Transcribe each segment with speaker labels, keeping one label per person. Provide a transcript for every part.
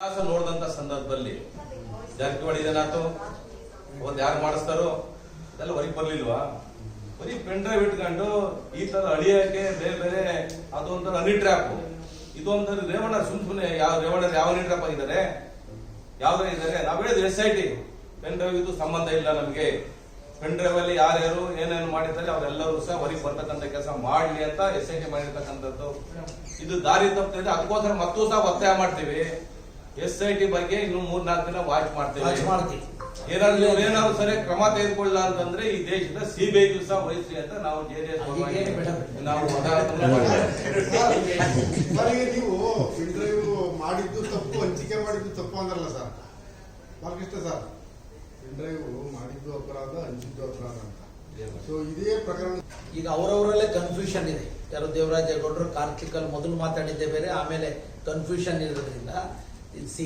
Speaker 1: ಇತಿಹಾಸ ನೋಡಿದಂತ ಸಂದರ್ಭದಲ್ಲಿ ಜಾರಕಿಹೊಳಿ ಏನಾಯ್ತು ಅವತ್ತು ಯಾರು ಮಾಡಿಸ್ತಾರೋ? ಅದೆಲ್ಲ ಹೊರಗೆ ಬರ್ಲಿಲ್ವಾ? ಬರೀ ಪೆನ್ ಡ್ರೈವ್ ಇಟ್ಕೊಂಡು ಈ ತರ ಅಳಿಯಕ್ಕೆ ಬೇರೆ ಬೇರೆ ಅದೊಂಥರ ಹನಿ ಟ್ರ್ಯಾಪ್ ಇದೊಂಥರ ರೇವಣ್ಣ ಸುಮ್ ಸುಮ್ಮನೆ ಯಾವ ರೇವಣ್ಣ ಯಾವ ಹನಿ ಟ್ರ್ಯಾಪ್ ಆಗಿದ್ದಾರೆ? ಯಾವ್ದ್ರ ಇದ್ದಾರೆ? ನಾವ್ ಹೇಳಿದ್ವಿ S I T. Pen drive ಇದು ಸಂಬಂಧ ಇಲ್ಲ ನಮಗೆ. ಪೆನ್ ಡ್ರೈವ್ ಅಲ್ಲಿ ಯಾರ್ಯಾರು ಏನೇನು ಮಾಡಿದ್ದಾರೆ ಅವರೆಲ್ಲರೂ ಸಹ ಹೊರಗೆ ಬರ್ತಕ್ಕಂಥ ಕೆಲಸ ಮಾಡ್ಲಿ ಅಂತ ಎಸ್ ಐ ಟಿ ಮಾಡಿರ್ತಕ್ಕಂಥದ್ದು. ಇದು ದಾರಿ ತಪ್ಪಿದೆ. ಅದಕ್ಕೋಸ್ಕರ ಮತ್ತೂ ಸಹ ಒತ್ತಾಯ ಮಾಡ್ತೀವಿ. ಎಸ್ ಐ ಟಿ ಬಗ್ಗೆ ಇನ್ನು ಮೂರ್ ನಾಲ್ಕು ದಿನ ವಾಚ್
Speaker 2: ವಾಚ್
Speaker 1: ಮಾಡ್ತೇವೆ
Speaker 2: ಮಾಡ್ತೀವಿ.
Speaker 1: ಏನಾದ್ರು ಏನಾದ್ರು ಸರಿ ಕ್ರಮ ತೆಗೆದುಕೊಳ್ಳ ಅಂತಂದ್ರೆ ಈ ದೇಶದ ಸಿಬಿಐ ದಿವಸ ವಹಿಸಿ ಅಂತ ನಾವು ಜೆಡಿಎಸ್. ನಾವು
Speaker 3: ನೀವು ಇಂಟರ್ವ್ಯೂ ಡ್ರೈವ್ ಮಾಡಿದ್ದು ತಪ್ಪು ಹಂಚಿಕೆ ಮಾಡಿದ್ದು ತಪ್ಪು ಅಂದ್ರಲ್ಲ sir Balakrishna sir interview drive ಮಾಡಿದ್ದು ಅಪರಾಧ ಹಂಚಿದ್ದು ಅಪರಾಧ ಅಂತ. ಸೊ ಇದೇ ಪ್ರಕರಣ.
Speaker 2: ಈಗ ಅವರವರಲ್ಲೇ ಕನ್ಫ್ಯೂಷನ್ ಇದೆ. ಯಾರು ದೇವರಾಜೇಗೌಡರು ಕಾರ್ತಿಕಲ್ ಮೊದಲು ಮಾತಾಡಿದ್ದೆ ಬೇರೆ ಆಮೇಲೆ ಕನ್ಫ್ಯೂಷನ್ ಇರೋದ್ರಿಂದ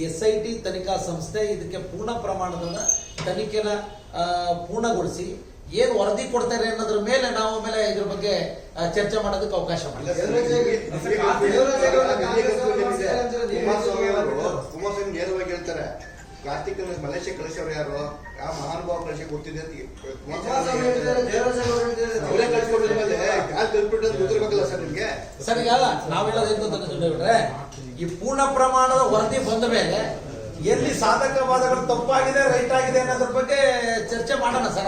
Speaker 2: ಎಸ್ ಐ ಟಿ ತನಿಖಾ ಸಂಸ್ಥೆ ಇದಕ್ಕೆ ಪೂರ್ಣ ಪ್ರಮಾಣದ ತನಿಖೆನ ಆ, ಪೂರ್ಣಗೊಳಿಸಿ ಏನು ವರದಿ ಕೊಡ್ತಾರೆ ಅನ್ನೋದ್ರ ಮೇಲೆ ನಾವು ಆಮೇಲೆ ಇದ್ರ ಬಗ್ಗೆ ಚರ್ಚೆ ಮಾಡೋದಕ್ಕೆ ಅವಕಾಶ ಮಾಡಿ
Speaker 4: ಕಾರ್ತಿಕ್ ಮಲೇಷ್ಯಾ ಕಳಿಸೋರು ಯಾರು? ಯಾವ ಮಹಾನುಭಾವ ಕಳಿಸಿ ಗೊತ್ತಿದೆ ಅವರೇ ಕಳ್ಸಿಕೊಟ್ಟಿದ್ಮೇಲೆ ಯಾರು ಕಲ್ಪಿಟ್ಟು ಗೊತ್ತಿರ್ಬೇಕಲ್ಲ ಸರ್ ನಿಮ್ಗೆ?
Speaker 2: ಸರಿ ಅಲ್ಲ ನಾವೆಲ್ಲ ಹೇಳೋದು ಏನು ಗೊತ್ತಾ ಸುರೇಗೌಡ್ರೆ? ಈ ಪೂರ್ಣ ಪ್ರಮಾಣದ ವರದಿ ಬಂದ ಮೇಲೆ ಎಲ್ಲಿ ಸಾಧಕ ವಾದಗಳು ತಪ್ಪಾಗಿದೆ ರೈಟ್ ಆಗಿದೆ ಅನ್ನೋದ್ರ ಬಗ್ಗೆ ಚರ್ಚೆ ಮಾಡೋಣ ಸರ್.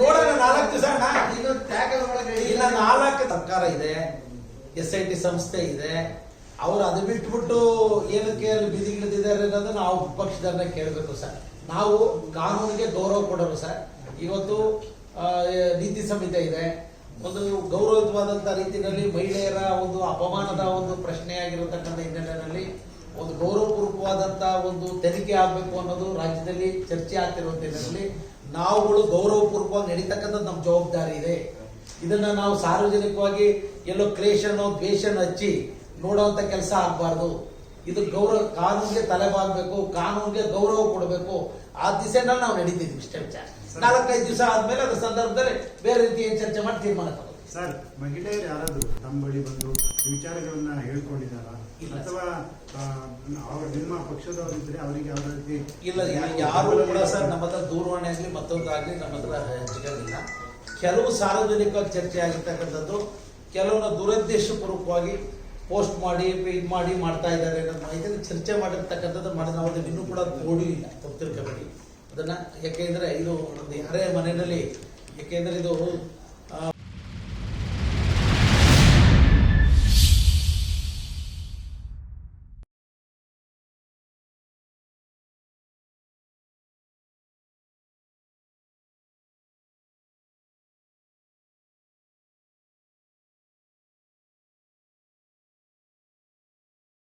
Speaker 2: ನೋಡೋಣ ನಾಲ್ಕು ದಿವಸ ಇಲ್ಲ ನಾಲ್ಕು ಸರ್ಕಾರ ಇದೆ ಎಸ್ ಐ ಟಿ ಸಂಸ್ಥೆ ಇದೆ ಅವ್ರು ಅದು ಬಿಟ್ಬಿಟ್ಟು ಏನಕ್ಕೆ ಅಲ್ಲಿ ಬಿದಿಗಿಳಿದಿದ್ದಾರೆ ಅನ್ನೋದು ನಾವು ಪಕ್ಷದನ್ನ ಕೇಳಬೇಕು ಸರ್. ನಾವು ಕಾನೂನಿಗೆ ಗೌರವ ಕೊಡೋರು ಸರ್. ಇವತ್ತು ನೀತಿ ಸಂಹಿತೆ ಇದೆ. ಒಂದು ಗೌರವಯುತವಾದಂತ ರೀತಿಯಲ್ಲಿ ಮಹಿಳೆಯರ ಒಂದು ಅಪಮಾನದ ಒಂದು ಪ್ರಶ್ನೆ ಆಗಿರತಕ್ಕಂಥ ಹಿನ್ನೆಲೆಯಲ್ಲಿ ಒಂದು ಗೌರವಪೂರ್ವಕವಾದಂತ ಒಂದು ತನಿಖೆ ಆಗಬೇಕು ಅನ್ನೋದು ರಾಜ್ಯದಲ್ಲಿ ಚರ್ಚೆ ಆಗ್ತಿರುವಂತ ಹಿನ್ನೆಲೆಯಲ್ಲಿ ನಾವುಗಳು ಗೌರವಪೂರ್ವಕವಾಗಿ ನಡೀತಕ್ಕಂಥ ನಮ್ಮ ಜವಾಬ್ದಾರಿ ಇದೆ. ಇದನ್ನ ನಾವು ಸಾರ್ವಜನಿಕವಾಗಿ ಎಲ್ಲೋ ಕ್ರೇಷನ್ ದ್ವೇಷನ ಹಚ್ಚಿ ನೋಡುವಂತ ಕೆಲಸ ಆಗಬಾರ್ದು. ಇದು ಗೌರವ ಕಾನೂನಿಗೆ ತಲೆಬಾಗಬೇಕು ಕಾನೂನಿಗೆ ಗೌರವ ಕೊಡಬೇಕು. ಆ ದಿಸೆನಲ್ಲಿ ನಾವು ನಡೀತಿದ್ವಿ ಇಷ್ಟೇ ವಿಚಾರ. ನಾಲ್ಕೈದು ದಿವಸ ಆದ್ಮೇಲೆ ಅದ್ರ ಸಂದರ್ಭದಲ್ಲಿ ಬೇರೆ ರೀತಿ ಏನ್ ಚರ್ಚೆ ಮಾಡಿ ತೀರ್ಮಾನ ತಗೋ
Speaker 5: ಸರ್ ಮಹಿಳೆಯರು ಯಾರಾದರೂ ತಮ್ಮ ಬಳಿ ಬಂದು ವಿಚಾರಗಳನ್ನ ಹೇಳ್ಕೊಂಡಿದ್ದಾರ. ಅಥವಾ ಅವ್ರ ನಿಮ್ಮ ಪಕ್ಷದವರಿದ್ರೆ ಅವರಿಗೆ ಯಾವ ರೀತಿ
Speaker 2: ಇಲ್ಲ ಇಲ್ಲ, ಯಾರು ಕೂಡ ಸರ್ ನಮ್ಮ ಹತ್ರ ದೂರವಾಣಿ ಆಗಲಿ ಮತ್ತೊಂದಾಗ್ಲಿ ನಮ್ಮ ಹತ್ರ ಸಿಗೋದಿಲ್ಲ ಕೆಲವು ಸಾರ್ವಜನಿಕವಾಗಿ ಚರ್ಚೆ ಆಗಿರ್ತಕ್ಕಂಥದ್ದು ಕೆಲವನ್ನ ದುರುದ್ದೇಶಪೂರ್ವಕವಾಗಿ ಪೋಸ್ಟ್ ಮಾಡಿ ಇದು ಮಾಡಿ ಮಾಡ್ತಾ ಇದ್ದಾರೆ ಅನ್ನೋ ಮಾಹಿತಿಯನ್ನು ಚರ್ಚೆ ಮಾಡಿರ್ತಕ್ಕಂಥದ್ದು ಮಾಡಿ ನಾವು ಅದನ್ನು ಇನ್ನೂ ಕೂಡ ನೋಡಿ ಇಲ್ಲ ತಪ್ಪು ಅದನ್ನ ಯಾಕೆಂದ್ರೆ ಇದು ಯಾರೇ ಮನೆಯಲ್ಲಿ ಯಾಕೆಂದರೆ ಇದು